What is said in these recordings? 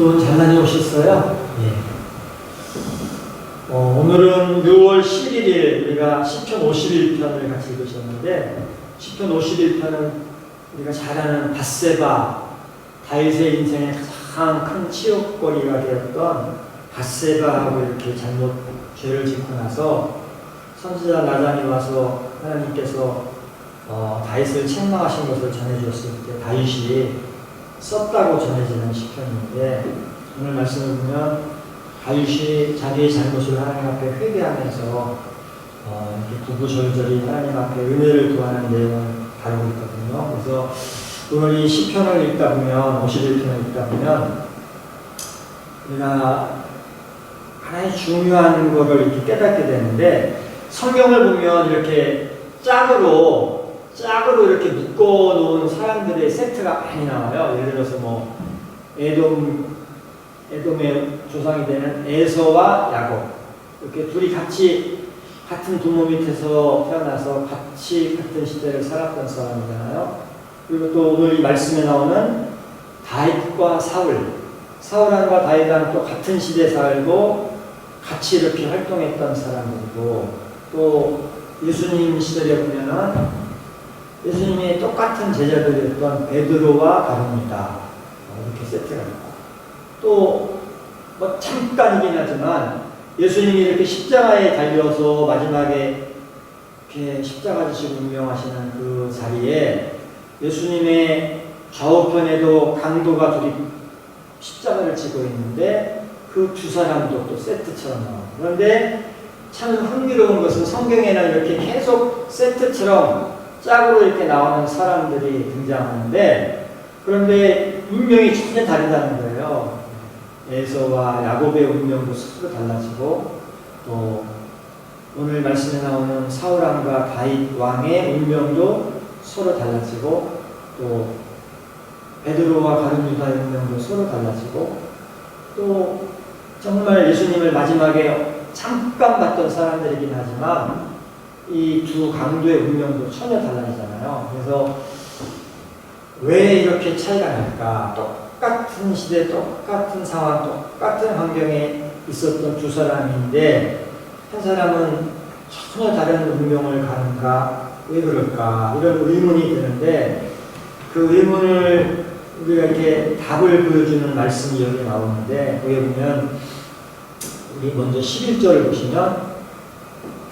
또 잘 다녀오셨어요? 예. 어, 오늘은 6월 11일 우리가 10편 51편을 같이 읽으셨는데 10편 51편은 우리가 잘 아는 바세바 다윗의 인생의 가장 큰 치욕거리가 되었던 바세바하고 이렇게 잘못 죄를 짓고 나서 선지자 나단이 와서 하나님께서 어, 다윗을 책망하신 것을 전해주었을 때 다윗이 썼다고 전해지는 시편인데 오늘 말씀을 보면 다윗이 자기의 잘못을 하나님 앞에 회개하면서 어, 이렇게 구구절절히 하나님 앞에 은혜를 구하는 내용을 다루고 있거든요. 그래서 오늘 이 시편을 읽다 보면 51편을 읽다 보면 우리가 하나의 중요한 것을 이렇게 깨닫게 되는데 성경을 보면 이렇게 짝으로 짝으로 이렇게 묶어 놓은 사람들의 세트가 많이 나와요. 예를 들어서 뭐 에돔 에돔의 조상이 되는 에서와 야곱 이렇게 둘이 같이 같은 부모 밑에서 태어나서 같이 같은 시대를 살았던 사람이잖아요. 그리고 또 오늘 이 말씀에 나오는 다윗과 사울 사울과 다윗은 또 같은 시대 살고 같이 이렇게 활동했던 사람들이고 또 예수님 시절에 보면은 예수님이 똑같은 제자들이었던 베드로와 가룟니다. 이렇게 세트가 있고 또 뭐 잠깐이긴 하지만 예수님이 이렇게 십자가에 달려서 마지막에 이렇게 십자가 지시고 운명하시는 그 자리에 예수님의 좌우편에도 강도가 둘이 십자가를 지고 있는데 그 두 사람도 또 세트처럼 나와요. 그런데 참 흥미로운 것은 성경에는 이렇게 계속 세트처럼 짝으로 이렇게 나오는 사람들이 등장하는데 그런데 운명이 전혀 다르다는 거예요. 에서와 야곱의 운명도 서로 달라지고 또 오늘 말씀에 나오는 사울왕과 다윗 왕의 운명도 서로 달라지고 또 베드로와 가룟 유다의 운명도 서로 달라지고 또 정말 예수님을 마지막에 잠깐 봤던 사람들이긴 하지만 이 두 강도의 운명도 전혀 달라지잖아요. 그래서 왜 이렇게 차이가 날까? 똑같은 시대, 똑같은 상황, 똑같은 환경에 있었던 두 사람인데 한 사람은 전혀 다른 운명을 가는가? 왜 그럴까? 이런 의문이 드는데 그 의문을 우리가 이렇게 답을 보여주는 말씀이 여기 나오는데 거기에 보면 우리 먼저 11절을 보시면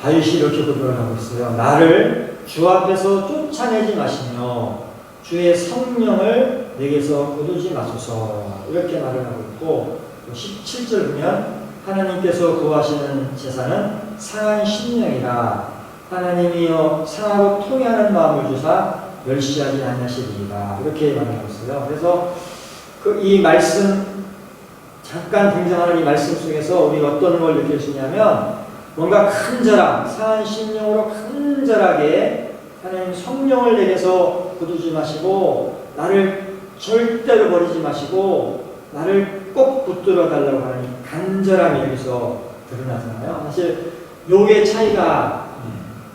다윗이 이렇게 고백을 하고 있어요. 나를 주 앞에서 쫓아내지 마시며 주의 성령을 내게서 거두지 마소서 이렇게 말을 하고 있고 17절 보면 하나님께서 구하시는 제사는 상한 심령이라 하나님이여 상하고 통해하는 마음을 주사 멸시하지 않으시리이다 이렇게 말하고 있어요. 그래서 그 이 말씀 잠깐 등장하는 이 말씀 속에서 우리가 어떤 걸 느낄 수 있냐면 뭔가 간절함, 상한 심령으로 간절하게 하나님 성령을 내게서 거두지 마시고 나를 절대로 버리지 마시고 나를 꼭 붙들어 달라고 하는 간절함이 여기서 드러나잖아요. 사실 요게 차이가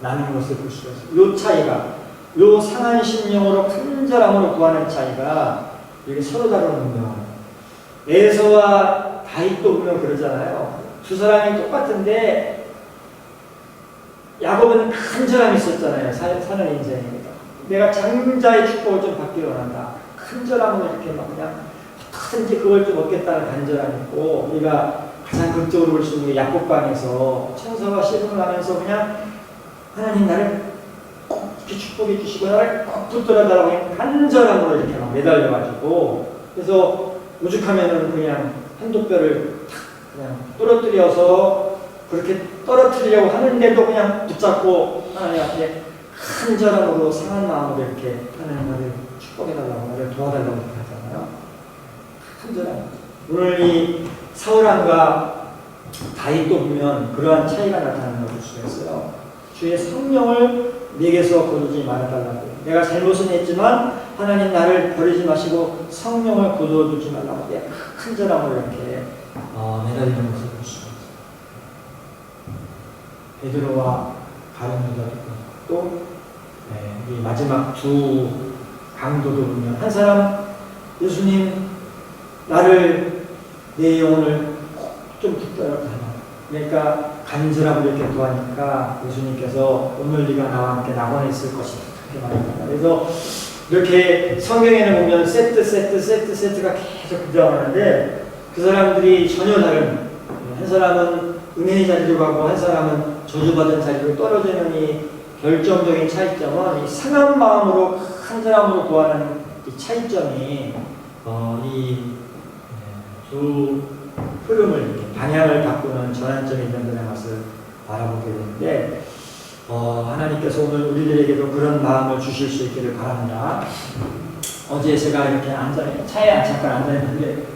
나는 것을 볼 수가 있어요. 요 차이가 요 상한 심령으로 간절함으로 구하는 차이가 이게 서로 다른 운명. 에서와 다윗도 보면 그러잖아요. 두 사람이 똑같은데 야곱은 간절함이 있었잖아요. 사, 는 인생입니다. 내가 장자의 축복을 좀 받기를 원한다. 간절함으로 이렇게 막 그냥 어떻게든지 그걸 좀 얻겠다는 간절함이 있고 우리가 가장 극적으로 볼 수 있는 게 야곱방에서 천사가 씨름을 하면서 그냥 하나님 나를 꼭 이렇게 축복해 주시고 나를 꼭 붙들어 달라고 간절함으로 이렇게 막 매달려가지고 그래서 오죽하면은 그냥 한두 뼈를 탁 그냥 떨어뜨려서 그렇게 떨어뜨리려고 하는데도 그냥 붙잡고 하나님 앞에 간절함으로 상한 마음으로 이렇게 하나님 나를 축복해달라고 나를 도와달라고 하잖아요. 간절함. 오늘 이 사울왕과 다윗도 보면 그러한 차이가 나타나는 걸 볼 수가 있어요. 주의 성령을 내게서 거두지 말아달라고. 내가 잘못은 했지만 하나님 나를 버리지 마시고 성령을 거두어두지 말라고. 내 간절함으로 이렇게 어, 매달리는 것을 볼 수가 있어요. 베드로와 가룟유다도 또 네, 이 마지막 두 강도도 보면 한 사람 예수님 나를 내 영혼을 좀 붙들어 닮아. 그러니까 간절함을 이렇게 구하니까 예수님께서 오늘 네가 나와 함께 낙원에 있을 것이다. 그렇게 말합니다. 그래서 이렇게 성경에는 보면 세트, 세트, 세트, 세트가 계속 등장하는데 그 사람들이 전혀 다른 한 사람은 은혜의 자리로 가고 한 사람은 저주받은 자리로 떨어지는 이 결정적인 차이점은 이 상한 마음으로 한 사람으로 구하는 이 차이점이 어, 이두 흐름을 이렇게 방향을 바꾸는 전환점이 있는 것을 바라보게 되는데 어, 하나님께서 오늘 우리들에게도 그런 마음을 주실 수 있기를 바랍니다. 어제 제가 이렇게 앉아 차에 안 잠깐 앉아 있는데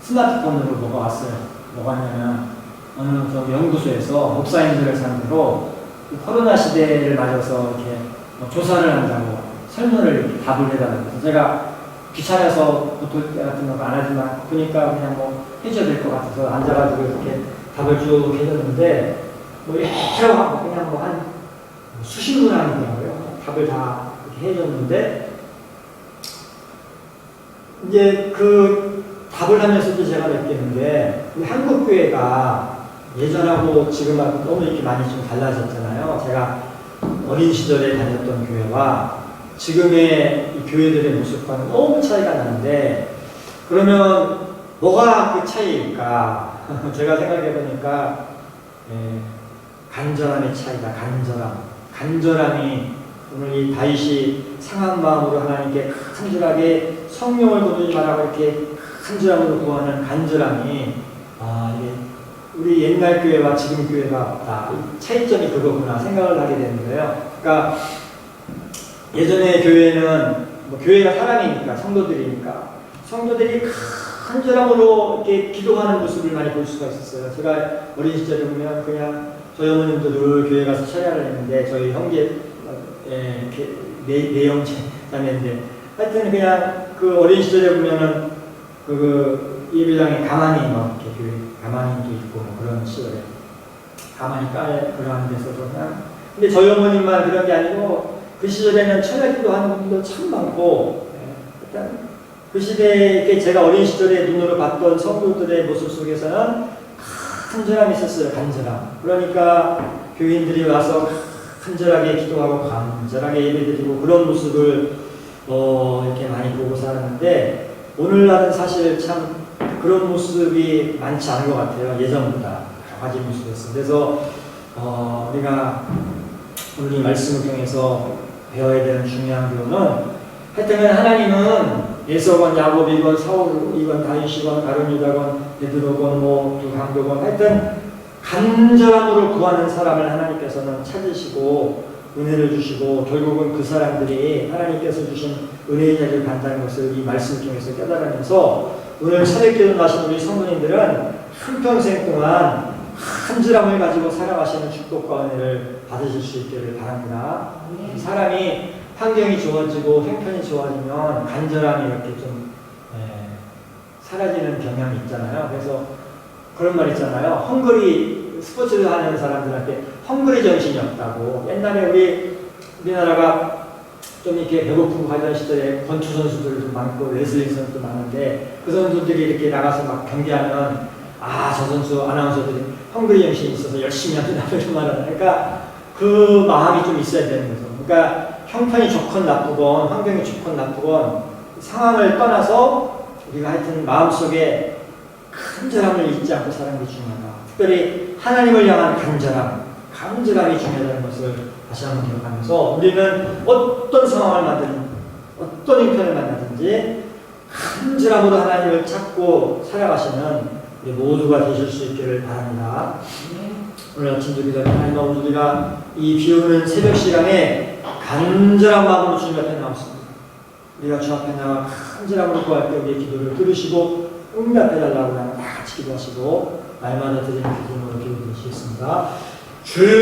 스마트폰으로 뭐가 왔어요. 뭐가 왔냐면 어느 저 연구소에서 목사님들을 상대로 이 코로나 시대를 맞아서 이렇게 뭐 조사를 한다고 설문을 답을 해달라고 해서 제가 귀찮아서 보통 때 같은 거 안 하지만 보니까 그냥 뭐 해줘야 될 것 같아서 앉아가지고 이렇게 답을 쭉 해줬는데 뭐 여러 그냥 뭐 한 수십 분 아니더라고요. 답을 다 이렇게 해줬는데 이제 그 답을 하면서도 제가 느끼는 게 한국 교회가 예전하고 지금하고 너무 이렇게 많이 좀 달라졌잖아요. 제가 어린 시절에 다녔던 교회와 지금의 이 교회들의 모습과는 너무 차이가 나는데 그러면 뭐가 그 차이일까? 제가 생각해 보니까 예, 간절함의 차이다. 간절함. 간절함이 오늘 이 다윗이 상한 마음으로 하나님께 간절하게 성령을 거두지 말라고 이렇게 간절함으로 구하는 간절함이 아 이게 우리 옛날 교회와 지금 교회가 없다. 이 차이점이 그거구나 생각을 하게 되는 거예요. 그러니까 예전에 교회는 뭐 교회가 사람이니까 성도들이니까 성도들이 간절함으로 이렇게 기도하는 모습을 많이 볼 수가 있었어요. 제가 어린 시절에 보면 그냥 저희 어머님도 늘 교회 가서 차례를 했는데 저희 형제 예, 이렇게 내, 내형제 자매인데 하여튼 그냥 그 어린 시절에 보면은 그, 그 예배당에 가만히 막 이렇게 교회 가만히도 있고 뭐 그런 시절에 가만히 깔 그런 데서도 그냥 근데 저희 어머님만 그런 게 아니고 그 시절에는 철야기도 하는 분도 참 많고 예, 일단 그 시대에 제가 어린 시절에 눈으로 봤던 성도들의 모습 속에서는 간절함이 있었어요 간절함 그러니까 교인들이 와서 간절하게 기도하고 간절하게 예배드리고 그런 모습을 어, 이렇게 많이 보고 살았는데 오늘날은 사실 참 그런 모습이 많지 않은 것 같아요 예전보다. 여러 가지 모습이었어요. 그래서 어, 우리가 오늘 이 말씀을 통해서 배워야 되는 중요한 교훈은 하여튼 하나님은 예서건 야곱이건 사울이건 다윗이건 유다건 베드로건 뭐 두 강도건 하여튼 간절함으로 구하는 사람을 하나님께서는 찾으시고 은혜를 주시고 결국은 그 사람들이 하나님께서 주신 은혜의 자리를 간다는 것을 이 말씀을 통해서 깨달으면서 오늘 새벽기도 나신 우리 성도님들은 한평생 동안 간절함을 가지고 살아가시는 축복과 은혜를 받으실 수 있기를 바랍니다. 사람이 환경이 좋아지고 형편이 좋아지면 간절함이 이렇게 좀 예, 사라지는 경향이 있잖아요. 그래서 그런 말 있잖아요. 헝그리 스포츠를 하는 사람들한테 헝그리 정신이 없다고. 옛날에 우리 우리나라가 좀 이렇게 배고프고 하던 시절에 권투 선수들도 많고 레슬링 선수도 많은데 그 선수들이 이렇게 나가서 막 경기하면 아 저 선수 아나운서들이 헝그리 정신이 있어서 열심히 한다 이런 말을 그러니까 그 마음이 좀 있어야 되는 거죠. 그러니까 형편이 좋건 나쁘건 환경이 좋건 나쁘건 상황을 떠나서 우리가 하여튼 마음속에 간절함을 잊지 않고 사는 게 중요하다. 특별히 하나님을 향한 간절함, 간절함이 중요하다는 것을 다시 한번 기억하면서 우리는 어떤 상황을 만든 어떤 형편을 만나든지 간절함으로 하나님을 찾고 살아가시는 우리 모두가 되실 수 있기를 바랍니다. 오늘 아침도 기도 하나님 아버지 우리가 이 비오는 새벽 시간에 간절한 마음으로 주님 앞에 나왔습니다. 우리가 주 앞에 나와 간절함으로 구할 때 우리의 기도를 들으시고 응답해 달라고 하는 다 같이 기도하시고 날마다 드리는 기도로 기도드리시겠습니다. 주